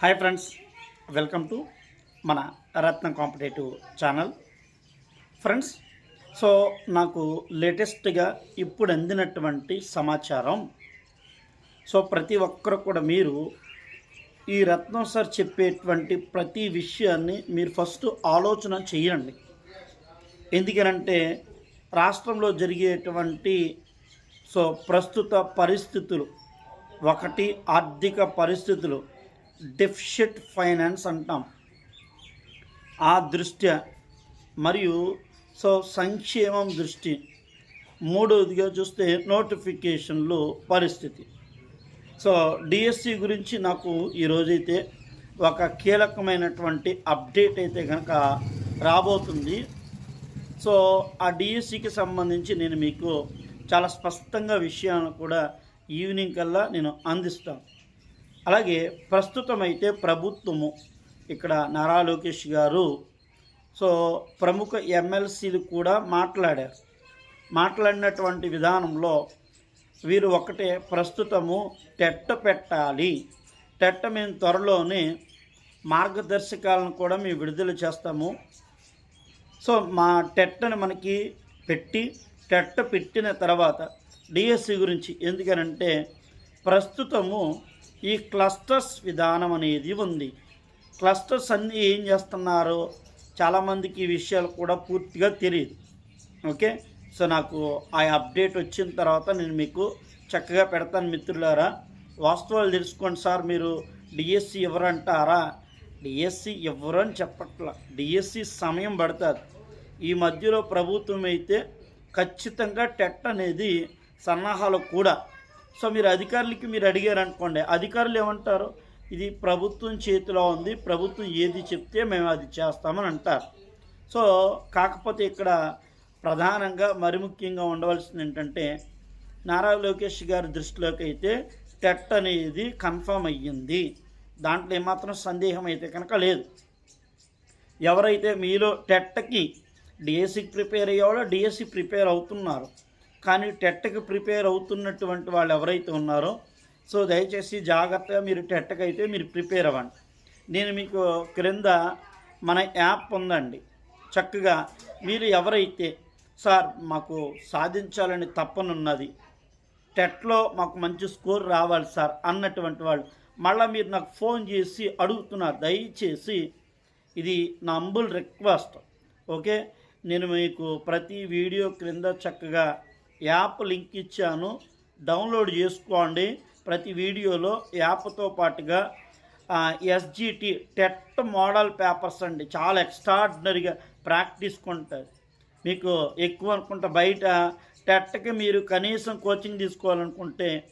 Hi friends welcome to మన Ratnam competitive channel. Friends so నాకు లేటెస్ట్గా ఇప్పుడు అందినటువంటి సమాచారం సో ప్రతి ఒక్కరు కూడా మీరు ఈ రత్నం సార్ చెప్పేటువంటి ప్రతి విషయాన్ని మీరు ఫస్ట్ ఆలోచన చేయండి. ఎందుకనంటే రాష్ట్రంలో జరిగేటువంటి సో ప్రస్తుత పరిస్థితులు ఒకటి ఆర్థిక పరిస్థితులు డెఫిషిట్ ఫైనాన్స్ అంటాం. ఆ దృష్ట్యా మరియు సో సంక్షేమం దృష్టి మూడవదిగా చూస్తే నోటిఫికేషన్లు పరిస్థితి. సో డిఎస్సి గురించి నాకు ఈరోజైతే ఒక కీలకమైనటువంటి అప్డేట్ అయితే కనుక రాబోతుంది. సో ఆ డిఎస్సికి సంబంధించి నేను మీకు చాలా స్పష్టంగా విషయాలను కూడా ఈవినింగ్ కల్లా నేను అందిస్తాను. అలాగే ప్రస్తుతమైతే ప్రభుత్వము ఇక్కడ నారా లోకేష్ గారు సో ప్రముఖ ఎమ్మెల్సీలు కూడా మాట్లాడారు. మాట్లాడినటువంటి విధానంలో వీరు ఒకటే ప్రస్తుతము టెట్ట పెట్టాలి. టెట్ట మేము త్వరలోనే మార్గదర్శకాలను కూడా మేము విడుదల చేస్తాము. సో మా టెట్టని మనకి పెట్టి టెట్ట పెట్టిన తర్వాత డిఎస్సి గురించి ఎందుకనంటే ప్రస్తుతము ఈ క్లస్టర్స్ విధానం అనేది ఉంది. క్లస్టర్స్ అన్నీ ఏం చేస్తున్నారో చాలామందికి ఈ విషయాలు కూడా పూర్తిగా తెలియదు ఓకే? సో నాకు ఆ అప్డేట్ వచ్చిన తర్వాత నేను మీకు చక్కగా పెడతాను మిత్రులారా. వాస్తవాలు తెలుసుకోండి సార్ మీరు డిఎస్సి ఎవరంటారా? డిఎస్సి ఎవరు అని చెప్పట్ల. డిఎస్సి సమయం పడుతుంది. ఈ మధ్యలో ప్రభుత్వం అయితే ఖచ్చితంగా టెట్ అనేది సన్నాహాలు కూడా సో మీరు అధికారులకి మీరు అడిగారు అనుకోండి. అధికారులు ఏమంటారు? ఇది ప్రభుత్వం చేతిలో ఉంది. ప్రభుత్వం ఏది చెప్తే మేము అది చేస్తామని అంటారు. సో కాకపోతే ఇక్కడ ప్రధానంగా మరి ముఖ్యంగా ఉండవలసింది ఏంటంటే నారా లోకేష్ గారి దృష్టిలోకి అయితే టెట్ అనేది కన్ఫర్మ్ అయ్యింది. దాంట్లో ఏమాత్రం సందేహం అయితే కనుక లేదు. ఎవరైతే మీలో టెట్కి డిఎస్సికి ప్రిపేర్ అయ్యేవాళ్ళో డిఎస్సి ప్రిపేర్ అవుతున్నారు. కానీ టెట్కి ప్రిపేర్ అవుతున్నటువంటి వాళ్ళు ఎవరైతే ఉన్నారో సో దయచేసి జాగ్రత్తగా మీరు టెట్కి అయితే మీరు ప్రిపేర్ అవ్వండి. నేను మీకు క్రింద మన యాప్ ఉందండి. చక్కగా మీరు ఎవరైతే సార్ మాకు సాధించాలని తప్పనున్నది టెట్లో మాకు మంచి స్కోర్ రావాలి సార్ అన్నటువంటి వాళ్ళు మళ్ళీ మీరు నాకు ఫోన్ చేసి అడుగుతున్నారు దయచేసి ఇది నా అంబుల్ రిక్వెస్ట్ ఓకే? నేను మీకు ప్రతి వీడియో క్రింద చక్కగా యాప్ లింక్ ఇచ్చాను. డౌన్లోడ్ చేసుకోండి. ప్రతి వీడియోలో యాప్తో పాటుగా ఎస్జిటి టెట్ మోడల్ పేపర్స్ అండి. చాలా ఎక్స్ట్రాడినరీగా ప్రాక్టీస్ కొంటారు. మీకు ఎక్కువ అనుకుంటే బయట టెట్కి మీరు కనీసం కోచింగ్ తీసుకోవాలనుకుంటే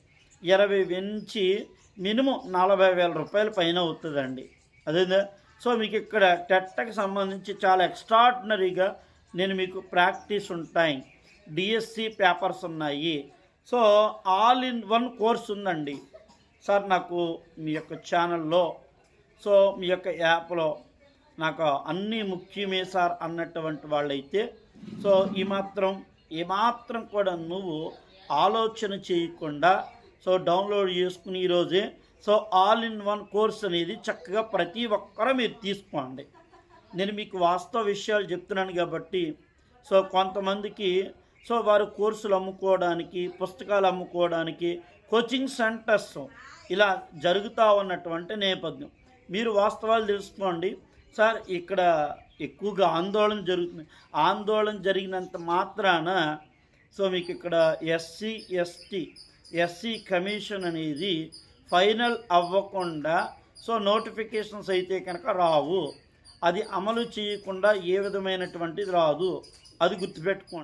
ఇరవై నుంచి మినిమం నలభై వేల రూపాయల పైన అవుతుందండి. అదే సో మీకు ఇక్కడ టెట్కి సంబంధించి చాలా ఎక్స్ట్రాడినరీగా నేను మీకు ప్రాక్టీస్ ఉంటాయి. డిఎస్సి పేపర్స్ ఉన్నాయి. So all in one course ఉందండి. సార్ నాకు మీ యొక్క ఛానల్లో సో మీ యొక్క యాప్లో నాకు అన్నీ ముఖ్యమే సార్ అన్నటువంటి వాళ్ళైతే సో ఈ మాత్రం ఏమాత్రం కూడా నువ్వు ఆలోచన చేయకుండా సో డౌన్లోడ్ చేసుకుని ఈరోజే so all in one course అనేది చక్కగా ప్రతి ఒక్కరూ మీరు తీసుకోండి. నేను మీకు వాస్తవ విషయాలు చెప్తున్నాను కాబట్టి సో కొంతమందికి సో వారు కోర్సులు అమ్ముకోవడానికి పుస్తకాలు అమ్ముకోవడానికి కోచింగ్ సెంటర్స్ ఇలా జరుగుతూ ఉన్నటువంటి నేపథ్యం. మీరు వాస్తవాలు తెలుసుకోండి. సార్ ఇక్కడ ఎక్కువగా ఆందోళన జరుగుతుంది. ఆందోళన జరిగినంత మాత్రాన సో మీకు ఇక్కడ ఎస్సీ ఎస్టీ ఎస్సీ కమిషన్ అనేది ఫైనల్ అవ్వకుండా సో నోటిఫికేషన్స్ అయితే కనుక రావు. అది అమలు చేయకుండా ఏ విధమైనటువంటిది రాదు. అది గుర్తుపెట్టుకోండి.